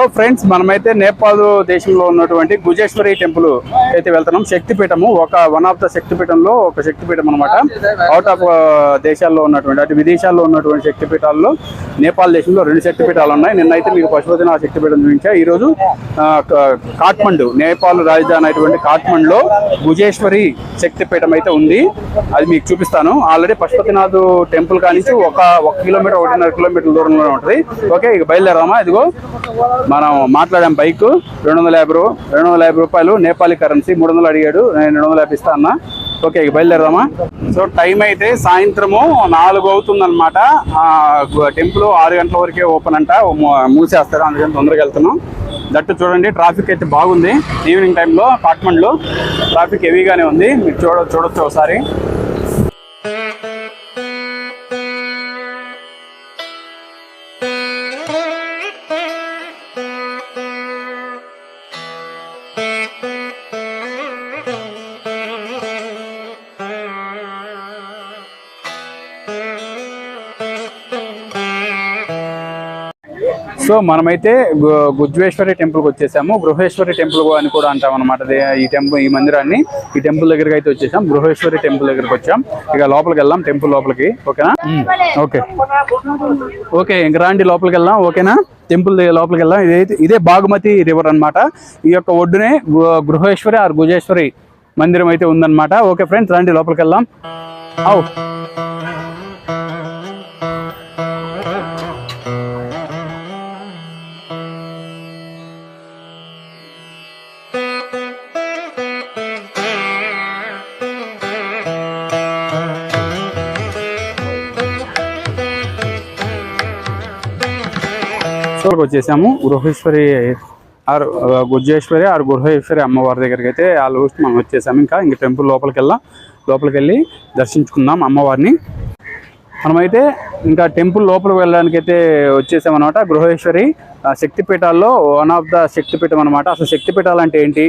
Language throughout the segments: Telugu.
సో ఫ్రెండ్స్ మనమైతే నేపాల్ దేశంలో ఉన్నటువంటి గుజేశ్వరి టెంపుల్ అయితే వెళ్తున్నాం. శక్తిపీఠము ఒక వన్ ఆఫ్ ద శక్తిపీఠంలో ఒక శక్తిపీఠం అనమాట అవుట్ ఆఫ్ దేశాల్లో ఉన్నటువంటి అటు విదేశాల్లో ఉన్నటువంటి శక్తిపీఠాల్లో నేపాల్ దేశంలో రెండు శక్తిపీఠాలు ఉన్నాయి. నిన్నైతే మీకు పశుపతినాథ శక్తిపీఠం చూపించా. ఈ రోజు కాఠ్మండు నేపాల్ రాజధాని అయినటువంటి కాఠ్మండులో గుజేశ్వరి శక్తిపీఠం అయితే ఉంది. అది మీకు చూపిస్తాను. ఆల్రెడీ పశుపతినాథ్ టెంపుల్ కానించి ఒక ఒక కిలోమీటర్ ఒకటిన్నర కిలోమీటర్ దూరంలో ఉంటుంది. ఓకే ఇక బయలుదేరామా ఇదిగో. మనం మాట్లాడాం బైక్. రెండు వందల యాభై రూ- రెండు వందల యాభై రూపాయలు నేపాలీ కరెన్సీ. మూడు వందలు అడిగాడు. నేను రెండు వందల యాభై ఇస్తా అన్న. ఓకే ఇక బయలుదేరదామా? సో టైం అయితే సాయంత్రము నాలుగు అవుతుంది అనమాట టెంపుల్ ఆరు గంటల వరకే ఓపెన్ అంట. మూసేస్తారు. అందుకని తొందరగా వెళ్తున్నాం. దట్టు చూడండి ట్రాఫిక్ అయితే బాగుంది. ఈవినింగ్ టైంలో కాట్మండ్లో ట్రాఫిక్ హెవీగానే ఉంది. మీరు చూడ చూడొచ్చు ఒకసారి. సో మనమైతే గుజ్వేశ్వరి టెంపుల్కి వచ్చేసాము. గృహేశ్వరి టెంపుల్ అని కూడా అంటాం అనమాట ఈ టెంపుల్ ఈ మందిరాన్ని ఈ టెంపుల్ దగ్గరికి అయితే వచ్చేసాం. గృహేశ్వరి టెంపుల్ దగ్గరికి వచ్చాం. ఇక లోపలికి వెళ్దాం టెంపుల్ లోపలికి. ఓకేనా. ఓకే. ఓకే ఇంక రాండి లోపలికి వెళ్దాం. ఓకేనా? టెంపుల్ లోపలికి వెళ్దాం. ఇదైతే ఇదే బాగుమతి రివర్ అన్నమాట. ఈ యొక్క ఒడ్డునే గృహేశ్వరి ఆర్ గుజేశ్వరి మందిరం అయితే ఉందన్నమాట. ఓకే ఫ్రెండ్స్ రండి లోపలికి వెళ్దాం. అవు దగ్గరకు వచ్చేసాము. గృహేశ్వరి ఆర్ గుజ్జేశ్వరి ఆర్ గృహేశ్వరి అమ్మవారి దగ్గరికి అయితే ఆల్మోస్ట్ మనం వచ్చేసాము. ఇంకా ఇంక టెంపుల్ లోపలికి వెళ్ళాం. లోపలికి వెళ్ళి దర్శించుకుందాం అమ్మవారిని. మనమైతే ఇంకా టెంపుల్ లోపలికి వెళ్ళడానికి అయితే వచ్చేసామన్నమాట. గృహేశ్వరి శక్తిపీఠాల్లో వన్ ఆఫ్ ద శక్తిపీఠం అనమాట అసలు శక్తిపీఠాలు అంటే ఏంటి?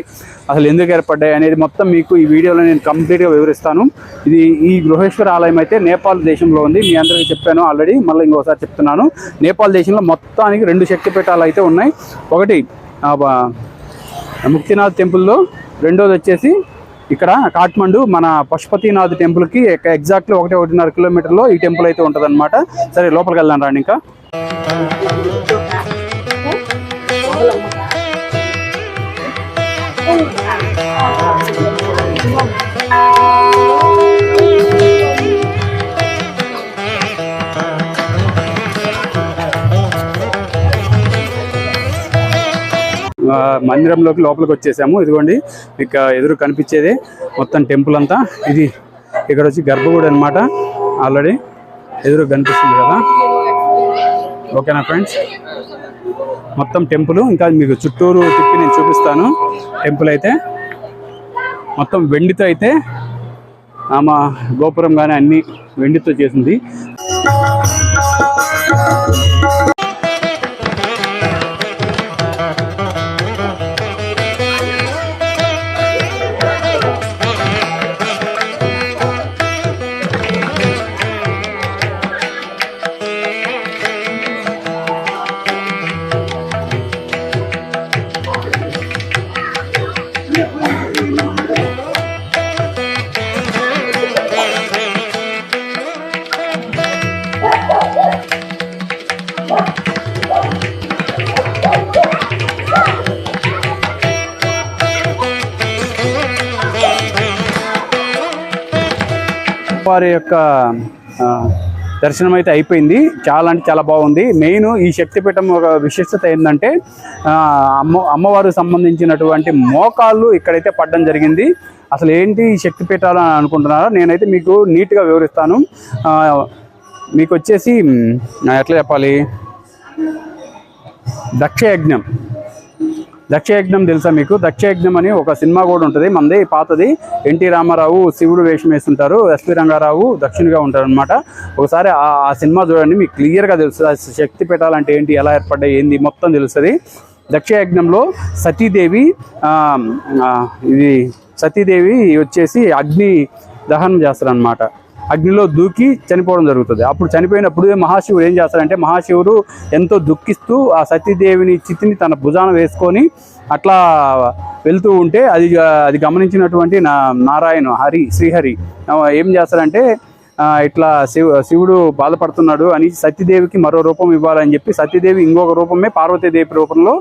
అసలు ఎందుకు ఏర్పడ్డాయి అనేది మొత్తం మీకు ఈ వీడియోలో నేను కంప్లీట్గా వివరిస్తాను. ఇది ఈ గృహేశ్వర ఆలయం అయితే నేపాల్ దేశంలో ఉంది. మీ అందరికీ చెప్పాను ఆల్రెడీ మళ్ళీ ఇంకోసారి చెప్తున్నాను. నేపాల్ దేశంలో మొత్తానికి రెండు శక్తిపీఠాలు అయితే ఉన్నాయి. ఒకటి ముక్తినాథ్ టెంపుల్లో రెండోది వచ్చేసి ఇక్కడ కాఠ్మండు మన పశుపతినాథ్ టెంపుల్కి ఎగ్జాక్ట్లీ ఒకటి ఒకటిన్నర కిలోమీటర్లో ఈ టెంపుల్ అయితే ఉంటుందన్నమాట. సరే లోపలికి వెళ్దాం రాండి ఇంకా. మందిరంలోకి లోపలికి వచ్చేసాము. ఇదిగోండి ఇక ఎదురు కనిపించేది మొత్తం టెంపుల్ అంతా. ఇది ఇక్కడ వచ్చి గర్భగుడి అనమాట ఆల్రెడీ ఎదురు కనిపిస్తుంది కదా. ఓకేనా ఫ్రెండ్స్? మొత్తం టెంపుల్. ఇంకా మీకు చుట్టూరు తిప్పి నేను చూపిస్తాను. టెంపుల్ అయితే మొత్తం వెండితో అయితే ఆమె గోపురం కానీ అన్ని వెండితో చేసింది. వారి యొక్క దర్శనం అయితే అయిపోయింది. చాలా అంటే చాలా బాగుంది. మెయిన్ ఈ శక్తిపీఠం ఒక విశిష్టత ఏంటంటే అమ్మ అమ్మవారికి సంబంధించినటువంటి మోకాళ్ళు ఇక్కడైతే పడడం జరిగింది. అసలు ఏంటి ఈ శక్తిపీఠాలు అని అనుకుంటున్నారా? నేనైతే మీకు నీట్గా వివరిస్తాను. మీకు వచ్చేసి ఎట్లా చెప్పాలి? దక్షయజ్ఞం. దక్షయజ్ఞం తెలుసా మీకు? దక్షయజ్ఞం అని ఒక సినిమా కూడా ఉంటుంది. మనది పాతది. ఎన్టీ రామారావు శివుడు వేషం వేస్తుంటారు. ఎస్పి రంగారావు దక్షిణగా ఉంటారు అనమాట ఒకసారి ఆ సినిమా చూడండి. మీకు క్లియర్గా తెలుస్తుంది ఆ శక్తి పెట్టాలంటే ఏంటి? ఎలా ఏర్పడ్డాయి? ఏంది? మొత్తం తెలుస్తుంది. దక్షయజ్ఞంలో సతీదేవి ఇది సతీదేవి వచ్చేసి అగ్ని దహనం చేస్తారు అనమాట అగ్నిలో దూకి చనిపోవడం జరుగుతుంది. అప్పుడు చనిపోయినప్పుడు మహాశివుడు ఏం చేస్తాడంటే మహాశివుడు ఎంతో దుఃఖిస్తూ ఆ సతీదేవిని చితిని తన భుజాన వేసుకొని అట్లా వెళ్తూ ఉంటే అది అది గమనించినటువంటి నా నారాయణ హరి శ్రీహరి ఏం చేస్తాడంటే ఇట్లా శివ శివుడు బాధపడుతున్నాడు అని సతీదేవికి మరో రూపం ఇవ్వాలని చెప్పి సతీదేవి ఇంకొక రూపమే పార్వతీదేవి రూపంలో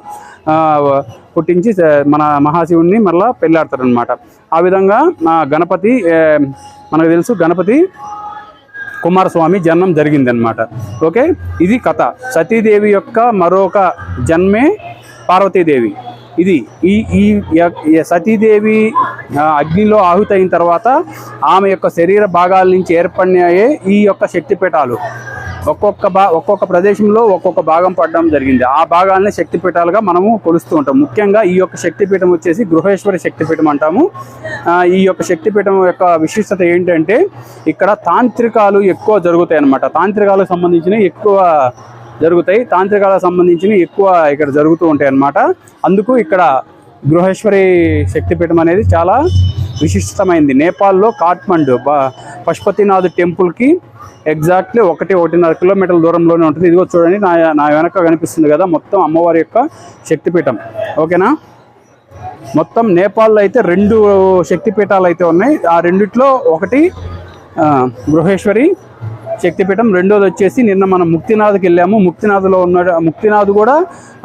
పుట్టించి మన మహాశివుడిని మరలా పెళ్ళాడతారు ఆ విధంగా గణపతి మనకు తెలుసు గణపతి కుమారస్వామి జన్మం జరిగిందనమాట ఓకే? ఇది కథ. సతీదేవి యొక్క మరొక జన్మే పార్వతీదేవి. ఇది ఈ ఈ సతీదేవి అగ్నిలో ఆహుతైన తర్వాత ఆమె యొక్క శరీర భాగాల నుంచి ఏర్పడినాయే ఈ యొక్క శక్తిపీఠాలు. ఒక్కొక్క బా ఒక్కొక్క ప్రదేశంలో ఒక్కొక్క భాగం పడడం జరిగింది. ఆ భాగాలని శక్తిపీఠాలుగా మనము కొలుస్తూ ఉంటాం. ముఖ్యంగా ఈ యొక్క శక్తిపీఠం వచ్చేసి గృహేశ్వరి శక్తిపీఠం అంటాము. ఈ యొక్క శక్తిపీఠం యొక్క విశిష్టత ఏంటంటే ఇక్కడ తాంత్రికాలు ఎక్కువ జరుగుతాయి అన్నమాట. తాంత్రికాలకు సంబంధించినవి ఎక్కువ జరుగుతాయి. తాంత్రికాలకు సంబంధించినవి ఎక్కువ ఇక్కడ జరుగుతూ ఉంటాయి అన్నమాట. అందుకు ఇక్కడ గృహేశ్వరి శక్తిపీఠం అనేది చాలా విశిష్టమైంది. నేపాల్లో కాఠ్మండు పశుపతినాథ్ టెంపుల్కి ఎగ్జాక్ట్లీ ఒకటి ఒకటిన్నర కిలోమీటర్ల దూరంలోనే ఉంటుంది. ఇదిగో చూడండి నా నా వెనక కనిపిస్తుంది కదా మొత్తం అమ్మవారి యొక్క శక్తిపీఠం. ఓకేనా? మొత్తం నేపాల్లో అయితే రెండు శక్తిపీఠాలు అయితే ఉన్నాయి. ఆ రెండిట్లో ఒకటి గృహేశ్వరి శక్తిపీఠం రెండోది వచ్చేసి నిన్న మనం ముక్తినాథ్కి వెళ్ళాము. ముక్తినాథ్లో ఉన్న ముక్తినాథ్ కూడా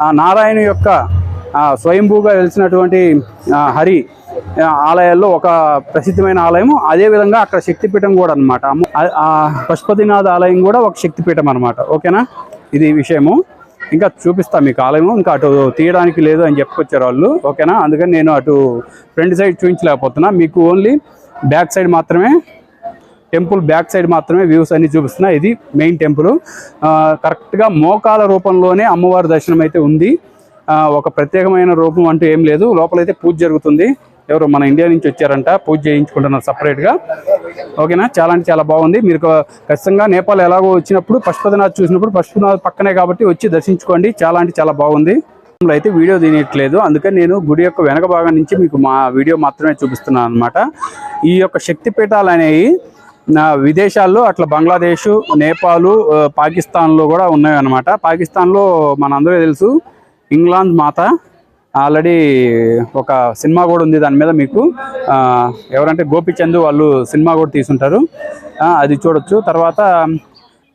ఆ నారాయణ యొక్క స్వయంభూగా వెలిసినటువంటి హరి ఆలయాల్లో ఒక ప్రసిద్ధమైన ఆలయము. అదేవిధంగా అక్కడ శక్తిపీఠం కూడా అనమాట పశుపతినాథ్ ఆలయం కూడా ఒక శక్తిపీఠం అనమాట ఓకేనా? ఇది విషయము. ఇంకా చూపిస్తా మీకు ఆలయం ఇంకా అటు తీయడానికి లేదు అని చెప్పుకొచ్చారు వాళ్ళు. ఓకేనా? అందుకని నేను అటు ఫ్రంట్ సైడ్ చూపించలేకపోతున్నా. మీకు ఓన్లీ బ్యాక్ సైడ్ మాత్రమే టెంపుల్ బ్యాక్ సైడ్ మాత్రమే వ్యూస్ అన్ని చూపిస్తున్నా. ఇది మెయిన్ టెంపుల్. కరెక్ట్గా మోకాల రూపంలోనే అమ్మవారి దర్శనం అయితే ఉంది. ఒక ప్రత్యేకమైన రూపం అంటూ ఏం లేదు. లోపలైతే పూజ జరుగుతుంది. ఎవరు మన ఇండియా నుంచి వచ్చారంట. పూజ చేయించుకుంటున్నారు సపరేట్గా ఓకేనా? చాలా అంటే చాలా బాగుంది. మీరు ఖచ్చితంగా నేపాల్ ఎలాగో వచ్చినప్పుడు పశుపతినాథ్ చూసినప్పుడు పశుపతినాథ్ పక్కనే కాబట్టి వచ్చి దర్శించుకోండి. చాలా అంటే చాలా బాగుంది. అయితే వీడియో తీయట్లేదు. అందుకని నేను గుడి యొక్క వెనక భాగం నుంచి మీకు మా వీడియో మాత్రమే చూపిస్తున్నాను అనమాట ఈ యొక్క శక్తిపీఠాలు అనేవి నా విదేశాల్లో అట్లా బంగ్లాదేశ్ నేపాల్ పాకిస్తాన్లో కూడా ఉన్నాయి అనమాట పాకిస్తాన్లో మనందరూ తెలుసు. ఇంగ్లాండ్ మాత. ఆల్రెడీ ఒక సినిమా కూడా ఉంది దాని మీద మీకు. ఎవరంటే గోపిచంద్ వాళ్ళు సినిమా కూడా తీసుంటారు అది చూడొచ్చు. తర్వాత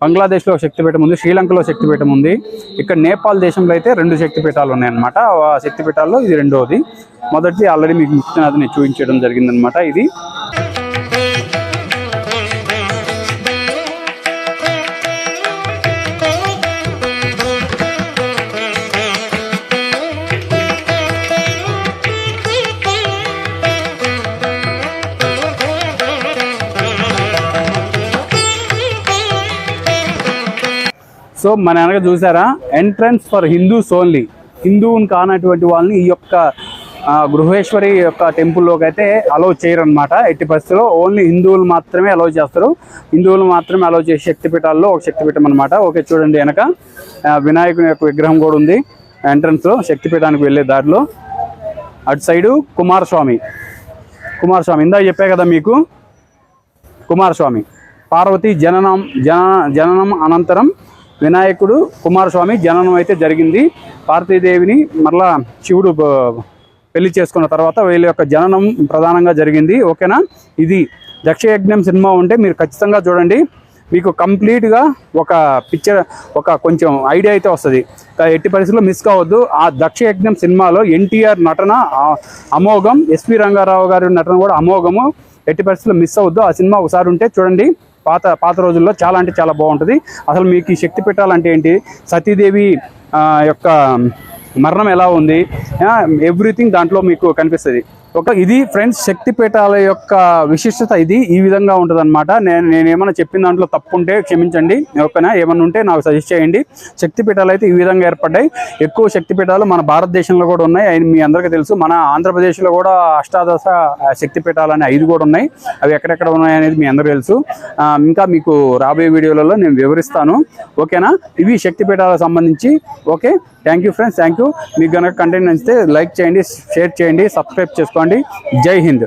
బంగ్లాదేశ్లో శక్తిపీఠం ఉంది శ్రీలంకలో శక్తిపీఠం ఉంది. ఇక్కడ నేపాల్ దేశంలో అయితే రెండు శక్తిపీఠాలు ఉన్నాయన్నమాట. ఆ శక్తిపీఠాల్లో ఇది రెండవది మొదటిది ఆల్రెడీ మీకు ముక్తినాథ్ని చూపించడం జరిగిందనమాట ఇది. సో మన వెనక చూసారా? ఎంట్రన్స్ ఫర్ హిందూస్ ఓన్లీ హిందువుని కానటువంటి వాళ్ళని ఈ యొక్క గృహేశ్వరి యొక్క టెంపుల్లోకి అయితే అలౌ చేయరు అనమాట ఎట్టి పరిస్థితుల్లో ఓన్లీ హిందువులు మాత్రమే అలౌ చేస్తారు. హిందువులు మాత్రమే అలౌ చేసే శక్తిపీఠాల్లో ఒక శక్తిపీఠం అనమాట ఓకే చూడండి వెనక. వినాయకుని యొక్క విగ్రహం కూడా ఉంది. ఎంట్రన్స్లో శక్తిపీఠానికి వెళ్ళే దారిలో. అటు సైడు కుమారస్వామి. కుమారస్వామి ఇందాక చెప్పా కదా మీకు? కుమారస్వామి. పార్వతి జననం జన జననం అనంతరం వినాయకుడు కుమారస్వామి జననం అయితే జరిగింది. పార్వతీదేవిని మరలా శివుడు పెళ్ళి చేసుకున్న తర్వాత వీళ్ళ యొక్క జననం ప్రధానంగా జరిగింది. ఓకేనా? ఇది దక్షయజ్ఞం సినిమా ఉంటే మీరు ఖచ్చితంగా చూడండి. మీకు కంప్లీట్గా ఒక పిక్చర్ ఒక కొంచెం ఐడియా అయితే వస్తుంది. ఎట్టి పరిస్థితుల్లో మిస్ కావద్దు. ఆ దక్షయజ్ఞం సినిమాలో ఎన్టీఆర్ నటన అమోఘం ఎస్వి రంగారావు గారి నటన కూడా అమోఘము. ఎట్టి పరిస్థితుల్లో మిస్ అవ్వద్దు. ఆ సినిమా ఒకసారి ఉంటే చూడండి. పాత పాత రోజుల్లో చాలా అంటే చాలా బాగుంటుంది. అసలు మీకు ఈ శక్తి పెట్టాలంటే ఏంటి? సతీదేవి యొక్క మరణం ఎలా ఉంది? ఎవ్రీథింగ్ దాంట్లో మీకు కనిపిస్తుంది. ఒక ఇది ఫ్రెండ్స్ శక్తిపీఠాల యొక్క విశిష్టత ఇది. ఈ విధంగా ఉంటుంది అనమాట నేను నేనేమైనా చెప్పిన దాంట్లో తప్పు ఉంటే క్షమించండి. ఓకేనా? ఏమైనా ఉంటే నాకు సజెస్ట్ చేయండి. శక్తిపీఠాలు అయితే ఈ విధంగా ఏర్పడ్డాయి. ఎక్కువ శక్తిపీఠాలు మన భారతదేశంలో కూడా ఉన్నాయి. అవి మీ అందరికీ తెలుసు. మన ఆంధ్రప్రదేశ్లో కూడా అష్టాదశ శక్తిపీఠాలు అనే ఐదు కూడా ఉన్నాయి. అవి ఎక్కడెక్కడ ఉన్నాయి అనేది మీ అందరికీ తెలుసు. ఇంకా మీకు రాబోయే వీడియోలలో నేను వివరిస్తాను. ఓకేనా? ఇవి శక్తిపీఠాలకు సంబంధించి. Okay? Thank you friends. Thank you మీకు కనుక కంటెంట్ నచ్చితే లైక్ చేయండి షేర్ చేయండి సబ్స్క్రైబ్ చేసుకోండి జై హింద్.